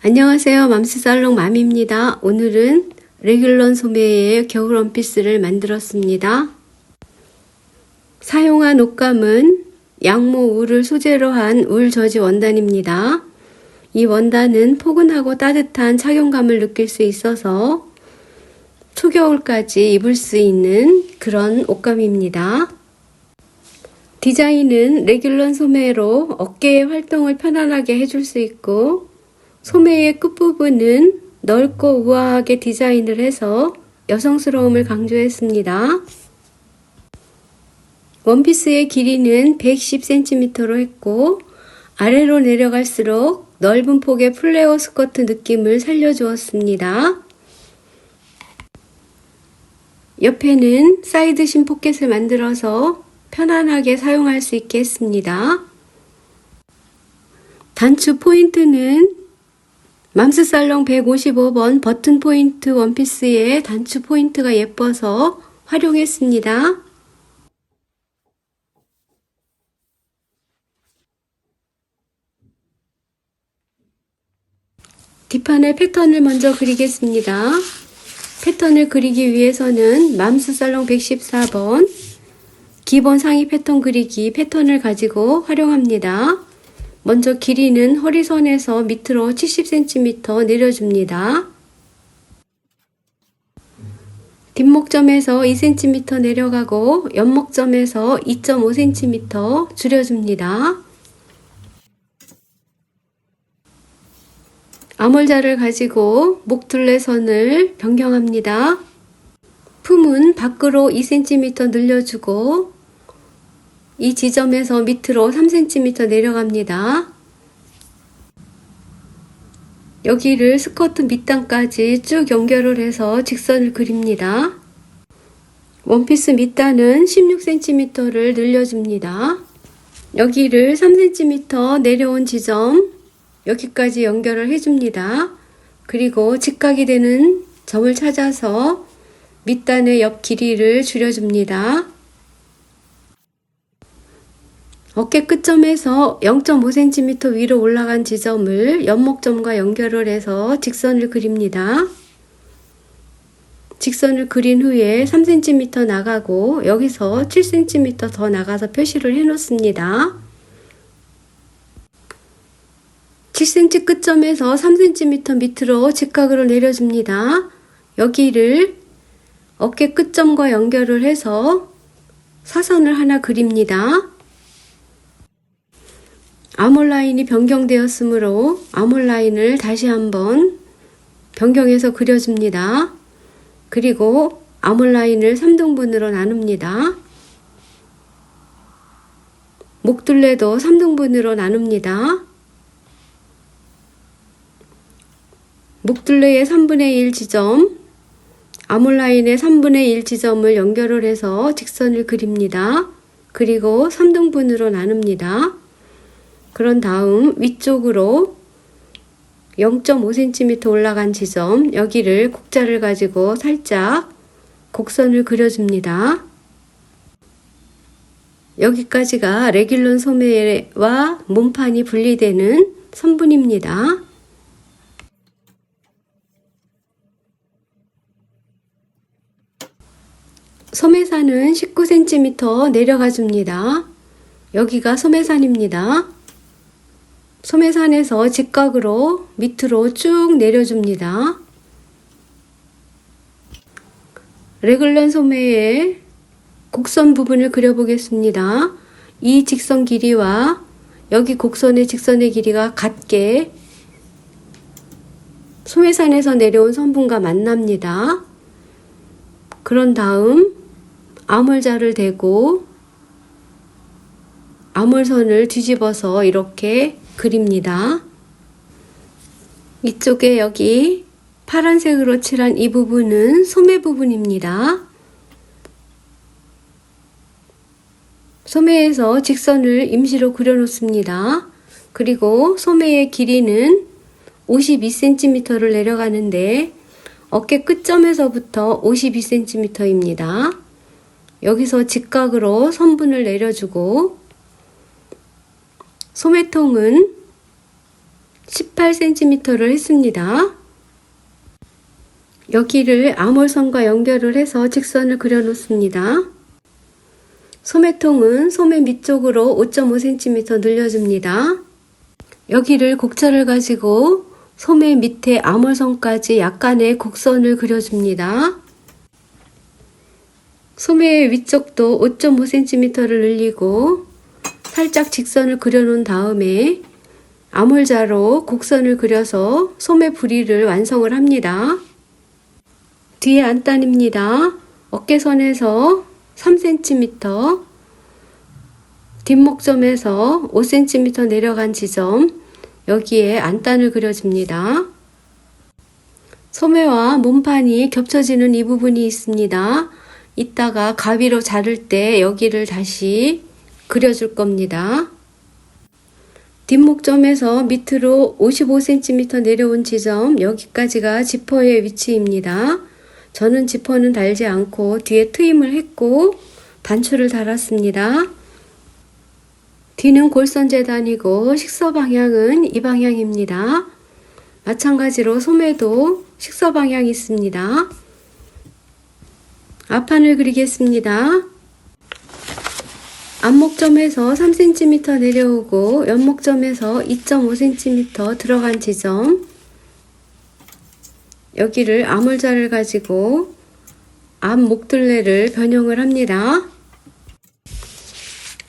안녕하세요. 맘스살롱 맘입니다. 오늘은 레귤런 소매의 겨울 원피스를 만들었습니다. 사용한 옷감은 양모 울을 소재로 한 울 저지 원단입니다. 이 원단은 포근하고 따뜻한 착용감을 느낄 수 있어서 초겨울까지 입을 수 있는 그런 옷감입니다. 디자인은 레귤런 소매로 어깨의 활동을 편안하게 해줄 수 있고 소매의 끝부분은 넓고 우아하게 디자인을 해서 여성스러움을 강조했습니다. 원피스의 길이는 110cm로 했고 아래로 내려갈수록 넓은 폭의 플레어 스커트 느낌을 살려주었습니다. 옆에는 사이드 심 포켓을 만들어서 편안하게 사용할 수 있게 했습니다. 단추 포인트는 맘스살롱 155번 버튼 포인트 원피스에 단추 포인트가 예뻐서 활용했습니다. 뒷판에 패턴을 먼저 그리겠습니다. 패턴을 그리기 위해서는 맘스살롱 114번 기본 상의 패턴 그리기 패턴을 가지고 활용합니다. 먼저 길이는 허리선에서 밑으로 70cm 내려줍니다. 뒷목점에서 2cm 내려가고 옆목점에서 2.5cm 줄여줍니다. 암홀자를 가지고 목둘레선을 변경합니다. 품은 밖으로 2cm 늘려주고 이 지점에서 밑으로 3cm 내려갑니다. 여기를 스커트 밑단까지 쭉 연결을 해서 직선을 그립니다. 원피스 밑단은 16cm를 늘려줍니다. 여기를 3cm 내려온 지점 여기까지 연결을 해줍니다. 그리고 직각이 되는 점을 찾아서 밑단의 옆 길이를 줄여줍니다. 어깨 끝점에서 0.5cm 위로 올라간 지점을 연목점과 연결을 해서 직선을 그립니다. 직선을 그린 후에 3cm 나가고 여기서 7cm 더 나가서 표시를 해 놓습니다. 7cm 끝점에서 3cm 밑으로 직각으로 내려줍니다. 여기를 어깨 끝점과 연결을 해서 사선을 하나 그립니다. 아몰 라인이 변경되었으므로 아몰 라인을 다시 한번 변경해서 그려줍니다. 그리고 아몰 라인을 3등분으로 나눕니다. 목둘레도 3등분으로 나눕니다. 목둘레의 3분의 1 지점, 아몰 라인의 3분의 1 지점을 연결을 해서 직선을 그립니다. 그리고 3등분으로 나눕니다. 그런 다음 위쪽으로 0.5cm 올라간 지점 여기를 곡자를 가지고 살짝 곡선을 그려줍니다. 여기까지가 레귤론 소매와 몸판이 분리되는 선분입니다. 소매산은 19cm 내려가 줍니다. 여기가 소매산입니다. 소매산에서 직각으로 밑으로 쭉 내려줍니다. 레글런 소매의 곡선 부분을 그려보겠습니다. 이 직선 길이와 여기 곡선의 직선의 길이가 같게 소매산에서 내려온 선분과 만납니다. 그런 다음 암홀자를 대고 암홀선을 뒤집어서 이렇게 그립니다. 이쪽에 여기 파란색으로 칠한 이 부분은 소매 부분입니다. 소매에서 직선을 임시로 그려놓습니다. 그리고 소매의 길이는 52cm를 내려가는데 어깨 끝점에서부터 52cm입니다. 여기서 직각으로 선분을 내려주고 소매통은 18cm를 했습니다. 여기를 암홀선과 연결을 해서 직선을 그려 놓습니다. 소매통은 소매 밑쪽으로 5.5cm 늘려줍니다. 여기를 곡차를 가지고 소매 밑에 암홀선까지 약간의 곡선을 그려줍니다. 소매 위쪽도 5.5cm를 늘리고 살짝 직선을 그려놓은 다음에 암홀자로 곡선을 그려서 소매 부리를 완성을 합니다. 뒤에 안단입니다. 어깨선에서 3cm, 뒷목점에서 5cm 내려간 지점, 여기에 안단을 그려줍니다. 소매와 몸판이 겹쳐지는 이 부분이 있습니다. 이따가 가위로 자를 때 여기를 다시 그려줄 겁니다. 뒷목점에서 밑으로 55cm 내려온 지점 여기까지가 지퍼의 위치입니다. 저는 지퍼는 달지 않고 뒤에 트임을 했고 단추를 달았습니다. 뒤는 골선 재단이고 식서 방향은 이 방향입니다. 마찬가지로 소매도 식서 방향이 있습니다. 앞판을 그리겠습니다. 앞목점에서 3cm 내려오고 옆목점에서 2.5cm 들어간 지점 여기를 암홀자를 가지고 앞 목둘레를 변형을 합니다.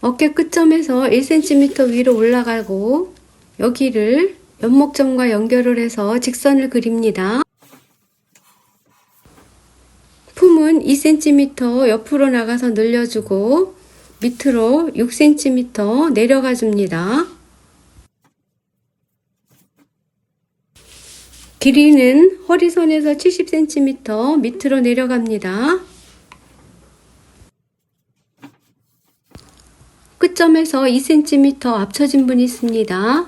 어깨 끝점에서 1cm 위로 올라가고 여기를 옆목점과 연결을 해서 직선을 그립니다. 품은 2cm 옆으로 나가서 늘려주고 밑으로 6cm 내려가 줍니다. 길이는 허리선에서 70cm 밑으로 내려갑니다. 끝점에서 2cm 앞쳐진 분이 있습니다.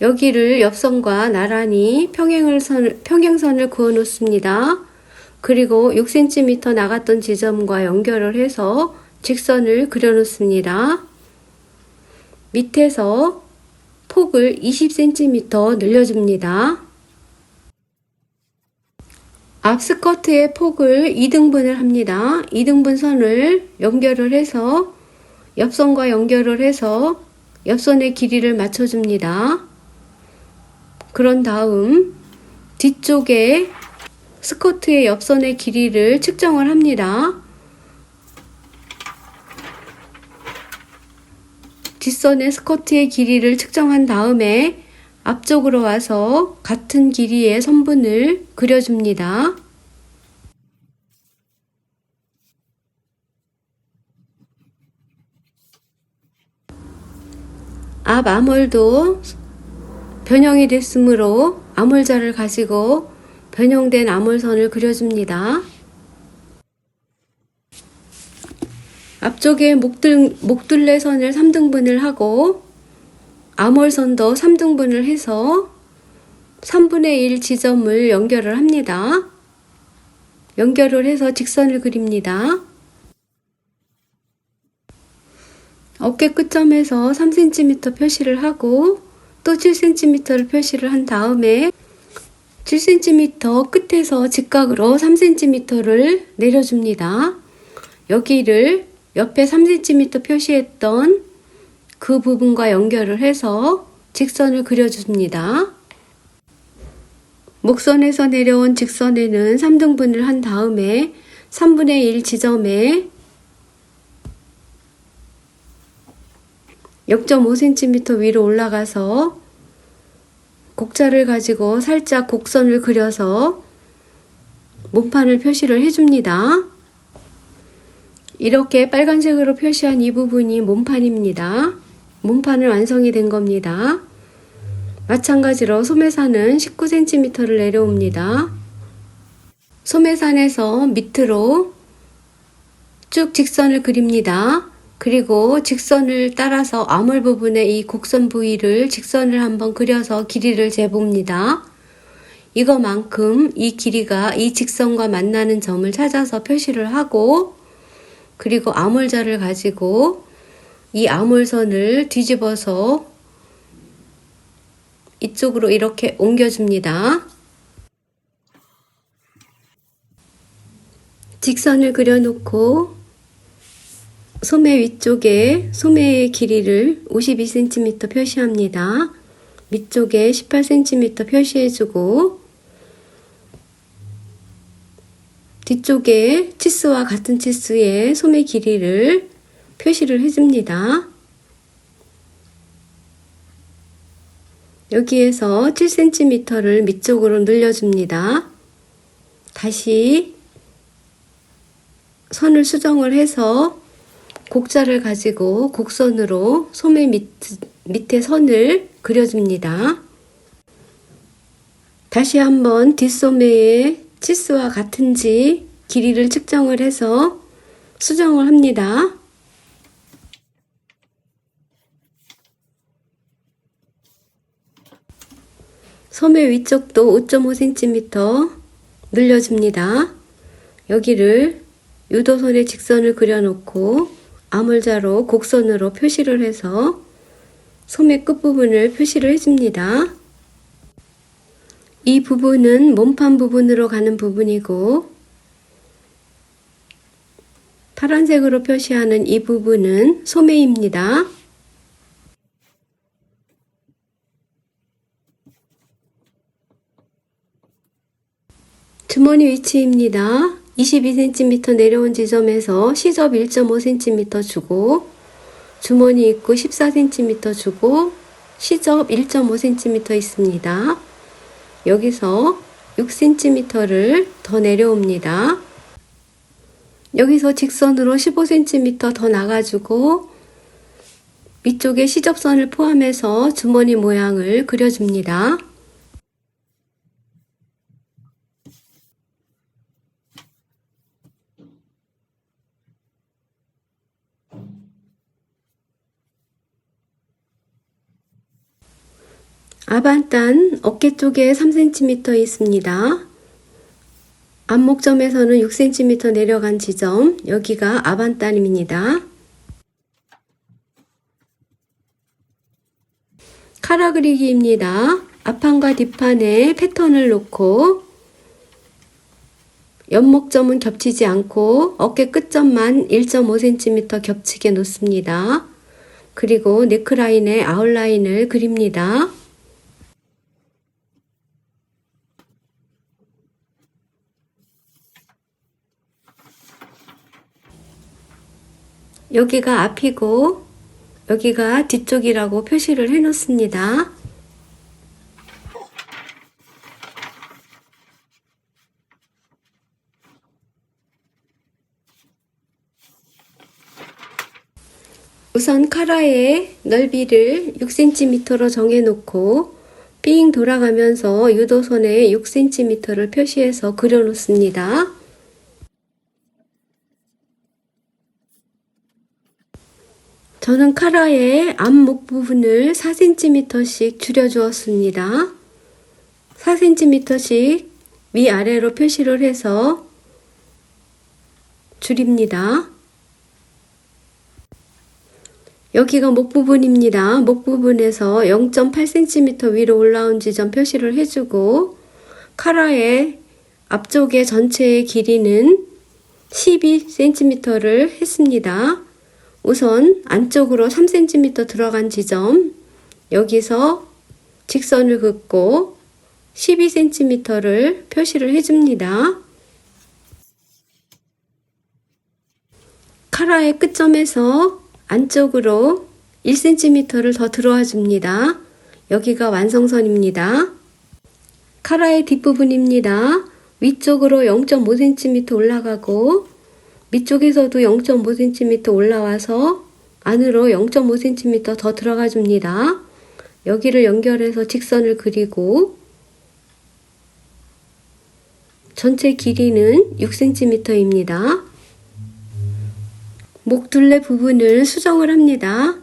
여기를 옆선과 나란히 평행을 선, 평행선을 그어 놓습니다. 그리고 6cm 나갔던 지점과 연결을 해서 직선을 그려 놓습니다. 밑에서 폭을 20cm 늘려줍니다. 앞 스커트의 폭을 2등분을 합니다. 2등분 선을 연결을 해서 옆선과 연결을 해서 옆선의 길이를 맞춰줍니다. 그런 다음 뒤쪽에 스커트의 옆선의 길이를 측정을 합니다. 뒷선의 스커트의 길이를 측정한 다음에 앞쪽으로 와서 같은 길이의 선분을 그려줍니다. 앞 암홀도 변형이 됐으므로 암홀자를 가지고 변형된 암홀선을 그려줍니다. 앞쪽에 목들, 목둘레선을 3등분을 하고 암홀선도 3등분을 해서 3분의 1 지점을 연결을 합니다. 연결을 해서 직선을 그립니다. 어깨 끝점에서 3cm 표시를 하고 또 7cm를 표시를 한 다음에 7cm 끝에서 직각으로 3cm를 내려줍니다. 여기를 옆에 3cm 표시했던 그 부분과 연결을 해서 직선을 그려줍니다. 목선에서 내려온 직선에는 3등분을 한 다음에 3분의 1 지점에 0.5cm 위로 올라가서 곡자를 가지고 살짝 곡선을 그려서 몸판을 표시를 해줍니다. 이렇게 빨간색으로 표시한 이 부분이 몸판입니다. 몸판을 완성이 된 겁니다. 마찬가지로 소매산은 19cm를 내려옵니다. 소매산에서 밑으로 쭉 직선을 그립니다. 그리고 직선을 따라서 암홀 부분의 이 곡선 부위를 직선을 한번 그려서 길이를 재봅니다. 이거만큼 이 길이가 이 직선과 만나는 점을 찾아서 표시를 하고 그리고 암홀자를 가지고 이 암홀선을 뒤집어서 이쪽으로 이렇게 옮겨줍니다. 직선을 그려놓고 소매 위쪽에 소매의 길이를 52cm 표시합니다. 밑쪽에 18cm 표시해주고 뒤쪽에 치수와 같은 치수의 소매 길이를 표시를 해줍니다. 여기에서 7cm를 밑쪽으로 늘려줍니다. 다시 선을 수정을 해서 곡자를 가지고 곡선으로 소매 밑, 밑에 선을 그려줍니다. 다시 한번 뒷소매의 치수와 같은지 길이를 측정을 해서 수정을 합니다. 소매 위쪽도 5.5cm 늘려줍니다. 여기를 유도선에 직선을 그려놓고 아물자로 곡선으로 표시를 해서 소매 끝부분을 표시를 해줍니다. 이 부분은 몸판 부분으로 가는 부분이고 파란색으로 표시하는 이 부분은 소매입니다. 주머니 위치입니다. 22cm 내려온 지점에서 시접 1.5cm 주고 주머니 입구 14cm 주고 시접 1.5cm 있습니다. 여기서 6cm를 더 내려옵니다. 여기서 직선으로 15cm 더 나가주고 위쪽에 시접선을 포함해서 주머니 모양을 그려줍니다. 아반단 어깨 쪽에 3cm 있습니다. 안목점에서는 6cm 내려간 지점, 여기가 아반단입니다. 카라 그리기입니다. 앞판과 뒷판에 패턴을 놓고 연목점은 겹치지 않고 어깨 끝점만 1.5cm 겹치게 놓습니다. 그리고 네크라인에 아웃라인을 그립니다. 여기가 앞이고 여기가 뒤쪽이라고 표시를 해 놓습니다. 우선 카라의 넓이를 6cm로 정해놓고 삥 돌아가면서 유도선에 6cm를 표시해서 그려놓습니다. 저는 카라의 앞목 부분을 4cm씩 줄여주었습니다. 4cm씩 위아래로 표시를 해서 줄입니다. 여기가 목 부분입니다. 목 부분에서 0.8cm 위로 올라온 지점 표시를 해주고 카라의 앞쪽의 전체의 길이는 12cm를 했습니다. 우선 안쪽으로 3cm 들어간 지점 여기서 직선을 긋고 12cm를 표시를 해줍니다. 카라의 끝점에서 안쪽으로 1cm를 더 들어와 줍니다. 여기가 완성선입니다. 카라의 뒷부분입니다. 위쪽으로 0.5cm 올라가고 밑쪽에서도 0.5cm 올라와서 안으로 0.5cm 더 들어가 줍니다. 여기를 연결해서 직선을 그리고 전체 길이는 6cm입니다. 목 둘레 부분을 수정을 합니다.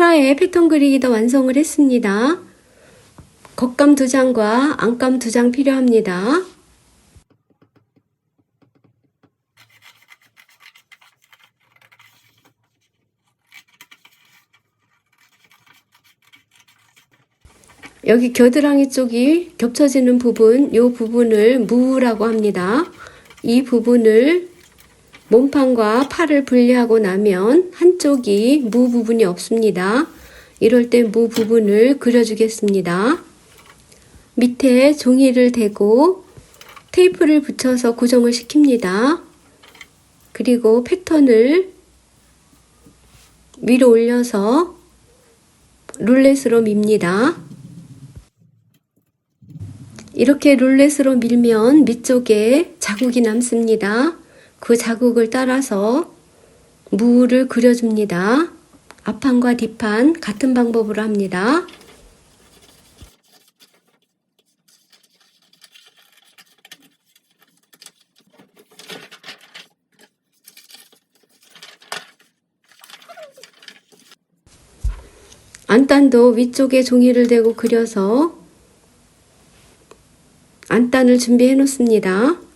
카라의 패턴 그리기도 완성을 했습니다. 겉감 두 장과 안감 두 장 필요합니다. 여기 겨드랑이 쪽이 겹쳐지는 부분, 이 부분을 무라고 합니다. 이 부분을 몸판과 팔을 분리하고 나면 한쪽이 무 부분이 없습니다. 이럴 때 무 부분을 그려주겠습니다. 밑에 종이를 대고 테이프를 붙여서 고정을 시킵니다. 그리고 패턴을 위로 올려서 룰렛으로 밉니다. 이렇게 룰렛으로 밀면 밑쪽에 자국이 남습니다. 그 자국을 따라서 무를 그려줍니다. 앞판과 뒷판 같은 방법으로 합니다. 안단도 위쪽에 종이를 대고 그려서 안단을 준비해 놓습니다.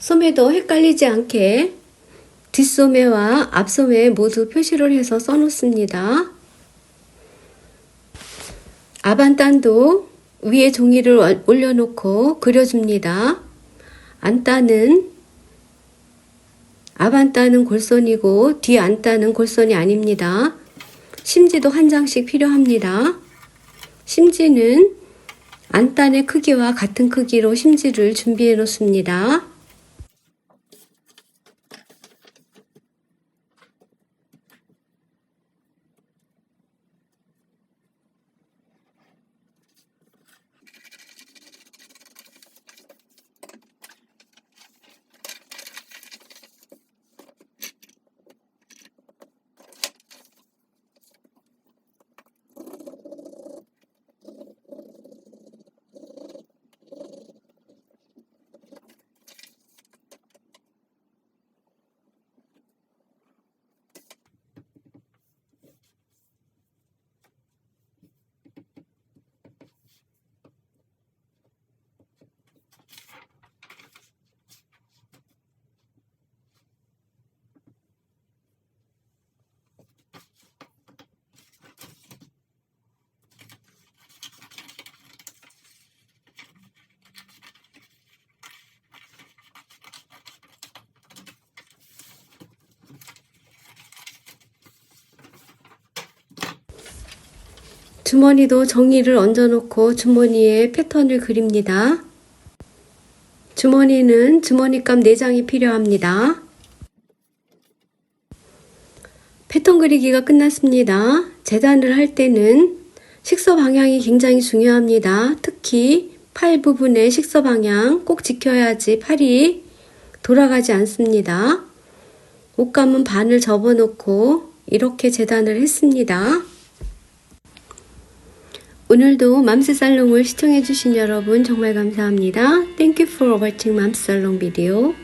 소매도 헷갈리지 않게 뒷소매와 앞소매 모두 표시를 해서 써놓습니다. 앞안단도 위에 종이를 올려놓고 그려줍니다. 안단은 앞안단은 골선이고 뒤 안단은 골선이 아닙니다. 심지도 한 장씩 필요합니다. 심지는 안단의 크기와 같은 크기로 심지를 준비해 놓습니다. 주머니도 정리를 얹어놓고 주머니에 패턴을 그립니다. 주머니는 주머니감 4장이 필요합니다. 패턴 그리기가 끝났습니다. 재단을 할 때는 식서 방향이 굉장히 중요합니다. 특히 팔 부분의 식서 방향 꼭 지켜야지 팔이 돌아가지 않습니다. 옷감은 반을 접어놓고 이렇게 재단을 했습니다. 오늘도 맘스살롱을 시청해주신 여러분 정말 감사합니다. Thank you for watching 맘스살롱 비디오.